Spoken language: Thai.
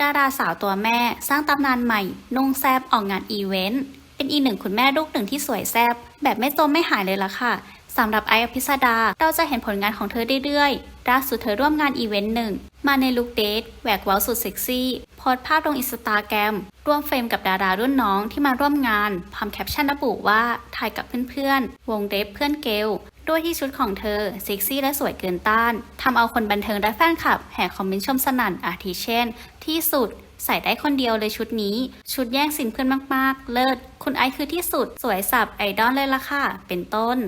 ดาราสาวตัวแม่สร้างตำนานใหม่ นุ่งแซบออกงานอีเวนต์ เป็นอีหนึ่งคุณแม่ลูกหนึ่งที่สวยแซบแบบไม่จมไม่หายเลยล่ะค่ะ สำหรับไออภิสดาเราจะเห็นผลงานของเธอเรื่อยๆล่าสุดเธอร่วมงานอีเวนต์หนึ่ง มาในลุคเดทแหวกเว้าสุดเซ็กซี่ โพสภาพลงอินสตาแกรมร่วมเฟรมกับดารารุ่นน้องที่มาร่วมงานพร้อมแคปชั่นระบุว่าถ่ายกับเพื่อนๆ วงเดฟเพื่อนเกลด้วยที่ชุดของเธอเซ็กซี่และสวยเกินต้านทำเอาคนบันเทิงและแฟนคลับแห่คอมเมนต์ชมสนั่นอาทิเช่น ที่สุดใส่ได้คนเดียวเลยชุดนี้ ชุดแย่งสินเพื่อนมากๆ เลิศ คุณไอคือที่สุด สวยสับไอดอลเลยล่ะค่ะ เป็นต้น